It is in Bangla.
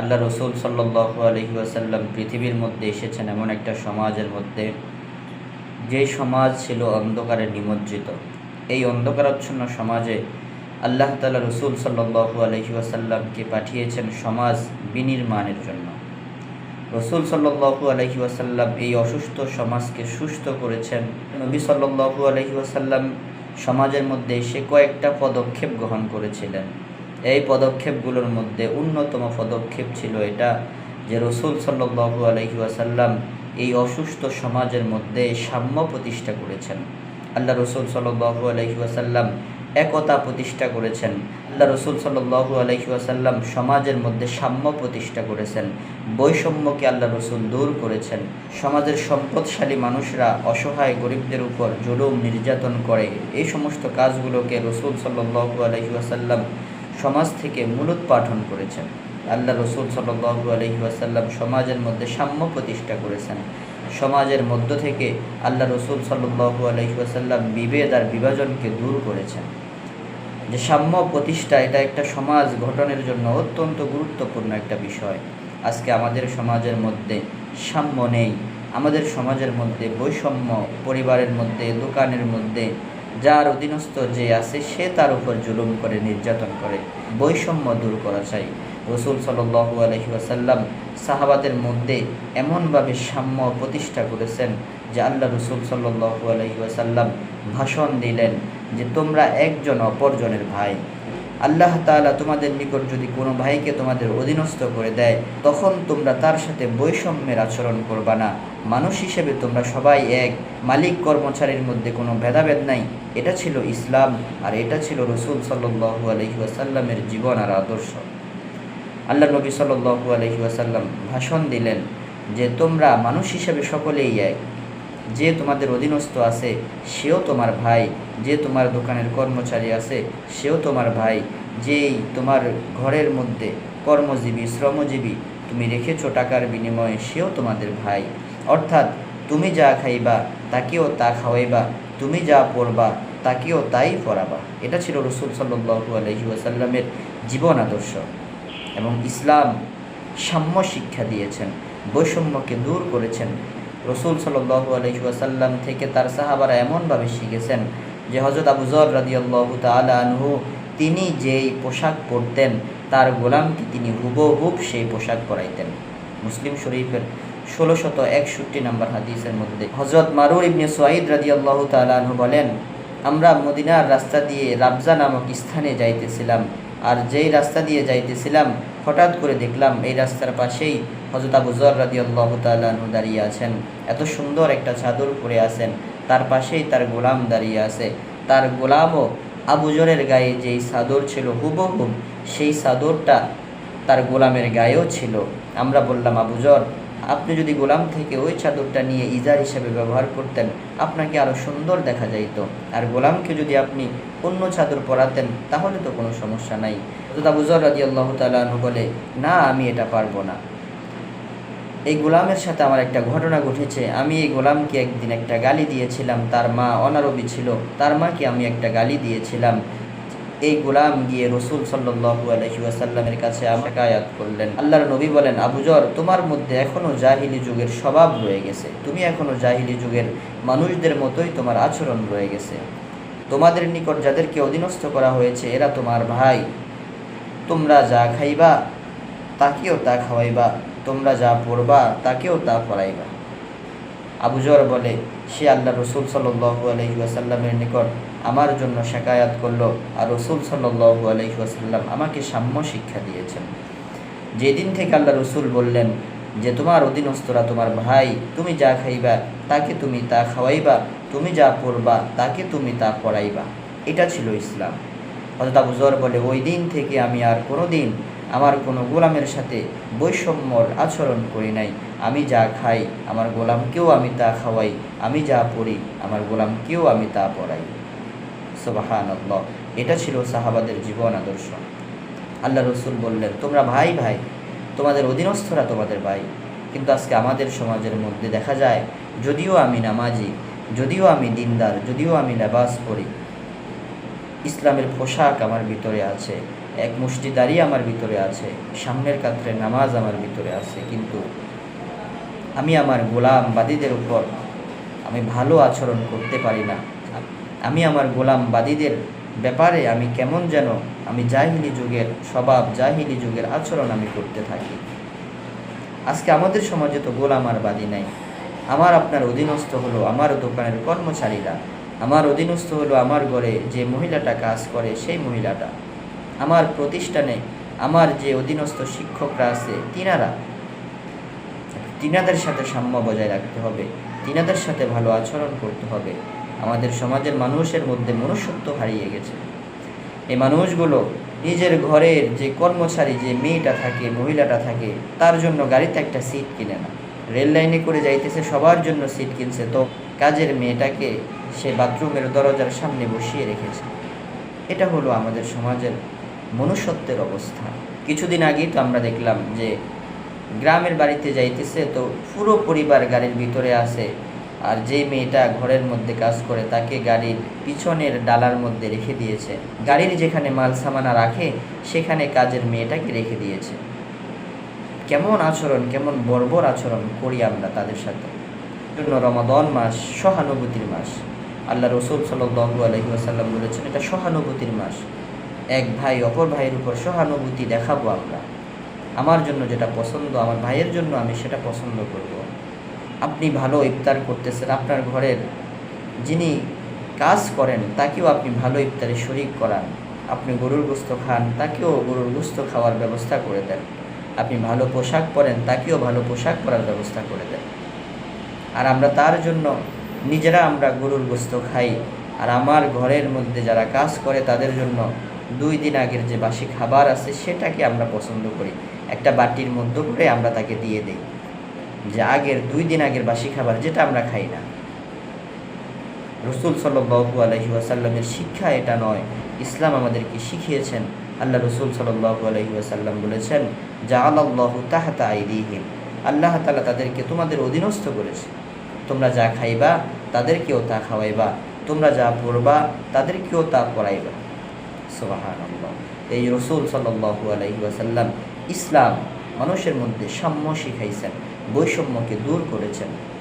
আল্লাহ রসুল সাল্লাহু আলহি আসাল্লাম পৃথিবীর মধ্যে এসেছেন এমন একটা সমাজের মধ্যে। যে সমাজ ছিল অন্ধকারে নিমজ্জিত। এই অন্ধকারাচ্ছন্ন সমাজে আল্লাহ তালা রসুল সাল্লাহু আলহি আসাল্লামকে পাঠিয়েছেন সমাজ বিনির্মাণের জন্য। রসুল সাল্লাহু আলহি আসাল্লাম এই অসুস্থ সমাজকে সুস্থ করেছেন। নবী সাল্লাহু আলহি আসাল্লাম সমাজের মধ্যে সে কয়েকটা পদক্ষেপ গ্রহণ করেছিলেন। এই পদক্ষেপগুলোর মধ্যে অন্যতম পদক্ষেপ ছিল এটা যে রসুল সাল্লাহু আলহি আসাল্লাম এই অসুস্থ সমাজের মধ্যে সাম্য প্রতিষ্ঠা করেছেন। আল্লাহ রসুল সাল্লাহু আলহি আসাল্লাম একতা প্রতিষ্ঠা করেছেন। আল্লাহ রসুল সাল্লু আলহিউসাল্লাম সমাজের মধ্যে সাম্য প্রতিষ্ঠা করেছেন। বৈষম্যকে আল্লাহ রসুল দূর করেছেন। সমাজের সম্পদশালী মানুষরা, অসহায় গরিবদের উপর জুলুম, নির্যাতন করে, এই সমস্ত কাজগুলোকে রসুল সাল্লু আলহিউসাল্লাম সমাজ থেকে মূলোৎপাঠন করেছেন। আল্লাহ রসুল সাল্লু আলহিউসাল্লাম সমাজের মধ্যে সাম্য প্রতিষ্ঠা করেছেন। সমাজের মধ্য থেকে আল্লাহ রসুল সাল্লু আলহিউসাল্লাম বিভেদ আর বিভাজনকে দূর করেছেন। যে সাম্য প্রতিষ্ঠা, এটা একটা সমাজ গঠনের জন্য অত্যন্ত গুরুত্বপূর্ণ একটা বিষয়। আজকে আমাদের সমাজের মধ্যে সাম্য নেই। আমাদের সমাজের মধ্যে বৈষম্য, পরিবারের মধ্যে, দোকানের মধ্যে যার অধীনস্থ যে আছে, সে তার উপর জুলুম করে, নির্যাতন করে, বৈষম্য দূর করা চাই। রসুল সাল্লু আলহি আসাল্লাম সাহাবাদের মধ্যে এমনভাবে সাম্য প্রতিষ্ঠা করেছেন যে আল্লাহ রসুল সাল্লু আলহি আসাল্লাম ভাষণ দিলেন যে, তোমরা একজন অপরজনের ভাই। আল্লাহ তাআলা তোমাদের নিকট যদি কোনো ভাইকে তোমাদের অধীনস্থ করে দেয়, তখন তোমরা তার সাথে বৈষম্যের আচরণ করবা না। মানুষ হিসেবে তোমরা সবাই এক। মালিক কর্মচারীর মধ্যে কোনো ভেদাভেদ নাই। এটা ছিল ইসলাম আর এটা ছিল রসুল সাল্লু আলহি জীবন আর আদর্শ। আল্লাহ নবী সাল্লু আলহি ভাষণ দিলেন যে, তোমরা মানুষ হিসেবে সকলেই এক। যে তোমাদের অধীনস্থ আছে, সেও তোমার ভাই। যে তোমার দোকানের কর্মচারী আছে, সেও তোমার ভাই। যেই তোমার ঘরের মধ্যে কর্মজীবী, শ্রমজীবী তুমি রেখেছো টাকার বিনিময়ে, সেও তোমাদের ভাই। অর্থাৎ তুমি যা খাইবা, তাকেও তা খাওয়াইবা, তুমি যা পড়বা, তাকেও তাই পড়াবা। এটা ছিল রসুল সাল্লু আলহি জীবন আদর্শ এবং ইসলাম সাম্য শিক্ষা দিয়েছেন, বৈষম্যকে দূর করেছেন। রসুল সাল্লু আলহিউসাল্লাম থেকে তার সাহাবারা এমনভাবে শিখেছেন যে হজরত আবুজর রাজিউল্লাহ তালা আনহু, তিনি যেই পোশাক পরতেন, তার গোলামকে তিনি হুবহুব সেই পোশাক পরাইতেন। মুসলিম শরীফের ষোলোশত একষট্টি নম্বর হাদিসের মধ্যে। হজরত মারুর ইবনে সোয়াইদ রাজিউল্লাহ তালা আনহু বলেন, আমরা মদিনার রাস্তা দিয়ে রাবজা নামক স্থানে যাইতেছিলাম আর যেই রাস্তা দিয়ে যাইতেছিলাম, হঠাৎ করে দেখলাম এই রাস্তার পাশেই হজরত আবু জর রাদি আল্লাহ তালু দাঁড়িয়ে আছেন। এত সুন্দর একটা চাদর পরে আছেন। তার পাশেই তার গোলাম দাঁড়িয়ে আছে। তার গোলামও আবুজরের গায়ে যেই চাদর ছিল হুবহুব সেই চাদরটা তার গোলামের গায়েও ছিল। আমরা বললাম আবুজর আপনি যদি গোলাম থেকে ওই চাদরটা নিয়ে ইজার হিসেবে ব্যবহার করতেন, আপনাকে আরও সুন্দর দেখা যাইত। আর গোলামকে যদি আপনি অন্য চাদর পরাতেন, তাহলে তো কোনো সমস্যা নাই। তো আবুজর রাজি আল্লাহ তালু বলে, না, আমি এটা পারব না। এই গোলামের সাথে আমার একটা ঘটনা ঘটেছে। আমি এই গোলামকে একদিন একটা গালি দিয়েছিলাম। তার মা অনারবি ছিল। তার মাকে আমি একটা গালি দিয়েছিলাম। এই গোলাম গিয়ে রসুল সাল্লু আলহিউসাল্লামের কাছে আমাকে আয়াত করলেন। আল্লাহর নবী বলেন আবুজর তোমার মধ্যে এখনও জাহিলি যুগের স্বভাব রয়ে গেছে। তুমি এখনও জাহিলি যুগের মানুষদের মতোই তোমার আচরণ রয়ে গেছে। তোমাদের নিকট যাদেরকে অধীনস্থ করা হয়েছে, এরা তোমার ভাই। তোমরা যা খাইবা, তাকেও তা খাওয়াইবা। তোমরা যা পড়বা, তাকেও তা পড়াইবা। আবুজর বলে, সে আল্লাহ রসুল সাল্লু আলহিউসাল্লামের নিকট আমার জন্য শেখায়াত করল আর রসুল সাল্লু আলহিউসাল্লাম আমাকে সাম্য শিক্ষা দিয়েছেন। যেদিন থেকে আল্লাহ রসুল বললেন যে, তোমার অধীনস্থরা তোমার ভাই, তুমি যা খাইবা, তাকে তুমি তা খাওয়াইবা, তুমি যা পড়বা তাকে তুমি তা পড়াইবা এটা ছিল ইসলাম। হজরত আবুজর বলে, ওই দিন থেকে আমি আর কোনো দিন আমার কোনো গোলামের সাথে বৈষম্যর আচরণ করি নাই। আমি যা খাই, আমার গোলামকেও আমি তা খাওয়াই, আমি যা পড়ি, আমার গোলামকেও আমি তা পড়াই। সোবাহান এটা ছিল সাহাবাদের জীবন আদর্শ। আল্লাহ রসুল বললেন, তোমরা ভাই ভাই, তোমাদের অধীনস্থরা তোমাদের ভাই। কিন্তু আজকে আমাদের সমাজের মধ্যে দেখা যায়, যদিও আমি নামাজি, যদিও আমি দিনদার, যদিও আমি লেবাস পরি, ইসলামের পোশাক আমার ভিতরে আছে, এক মুষ্টি দাড়ি আমার ভিতরে আছে, সামনের কাত্রে নামাজ আমার ভিতরে আছে, কিন্তু আমি আমার গোলাম বাদীদের উপর আমি ভালো আচরণ করতে পারি না। আমি আমার গোলাম বাদীদের ব্যাপারে আমি কেমন যেন আমি জাহিলি যুগের স্বভাব, জাহিলি যুগের আচরণ আমি করতে থাকি। আজকে আমাদের সমাজে তো গোলাম আর বাদী নাই। আমার আপনার অধীনস্থ হলো আমার দোকানের কর্মচারীরা। আমার অধীনস্থ হলো আমার ঘরে যে মহিলাটা কাজ করে সেই মহিলাটা। আমার প্রতিষ্ঠানে আমার যে অধীনস্থ শিক্ষকরা আছে, তিনারা। তিনাদের সাথে সাম্য বজায় রাখতে হবে। তিনাদের সাথে ভালো আচরণ করতে হবে। আমাদের সমাজের মানুষের মধ্যে মনুষ্যত্ব হারিয়ে গেছে। এই মানুষগুলো নিজের ঘরের যে কর্মচারী, যে মেয়েটা থাকে, মহিলাটা থাকে, তার জন্য গাড়িতে একটা সিট কিনে না। রেল লাইনে করে যাইতেছে, সবার জন্য সিট কিনছে। তো কাজের মেয়েটাকে সে বাথরুমের দরজার সামনে বসিয়ে রেখেছে। এটা হলো আমাদের সমাজের মনুষ্যত্বের অবস্থা। কিছুদিন আগেই তো আমরা দেখলাম যে গ্রামের বাড়িতে যাইতেছে, তো পুরো পরিবার গাড়ির ভিতরে আছে। আর যেই মেয়েটা ঘরের মধ্যে কাজ করে তাকে গাড়ির পিছনের ডালার মধ্যে রেখে দিয়েছে। গাড়ির যেখানে মাল সামানা রাখে, সেখানে কাজের মেয়েটাকে রেখে দিয়েছে। কেমন আচরণ, কেমন বর্বর আচরণ করি আমরা তাদের সাথে। জন্য রমাদন মাস সহানুভূতির মাস। আল্লাহ রসুল সাল্লু আলহি আসাল্লাম বলেছেন, এটা সহানুভূতির মাস। এক ভাই অপর ভাইয়ের উপর সহানুভূতি দেখাবো আমরা। আমার জন্য যেটা পছন্দ, আমার ভাইয়ের জন্য আমি সেটা পছন্দ করব। আপনি ভালো ইফতার করতেছেন, আপনার ঘরের যিনি কাজ করেন, তাকেও আপনি ভালো ইফতারে শরিক করান। আপনি গরুর গোস্ত খান, তাকেও গরুর গোস্ত খাওয়ার ব্যবস্থা করে দেন। আপনি ভালো পোশাক পরেন, তাকেও ভালো পোশাক পরার ব্যবস্থা করে দেন। আর আমরা তার জন্য নিজেরা আমরা গরুর গোস্ত খাই। আর আমার ঘরের মধ্যে যারা কাজ করে, তাদের জন্য দুই দিন আগের যে বাসি খাবার আছে, সেটাকে আমরা পছন্দ করি। একটা বাটির মধ্যে করে আমরা তাকে দিয়ে দিই। যে আগের দুই দিন আগের বাসি খাবার যেটা আমরা খাই না। রসুল সাল্লু আলহি আসাল্লামের শিক্ষা এটা নয়। ইসলাম আমাদেরকে শিখিয়েছেন। আল্লাহ রসুল সাল্লু আলহি বলেছেন যা আল্লাহ তাহাতা আইদিহিম। আল্লাহ তালা তাদেরকে তোমাদের অধীনস্থ করেছে। তোমরা যা খাইবা, তাদেরকেও তা খাওয়াইবা। তোমরা যা পড়বা, তাদেরকেও তা পড়াইবা। সুবাহান এই রসুল সাল্লু আলহি আসাল্লাম ইসলাম মানুষের মধ্যে সাম্য শিখাইছেন। বৈষম্যকে দূর করেছেন।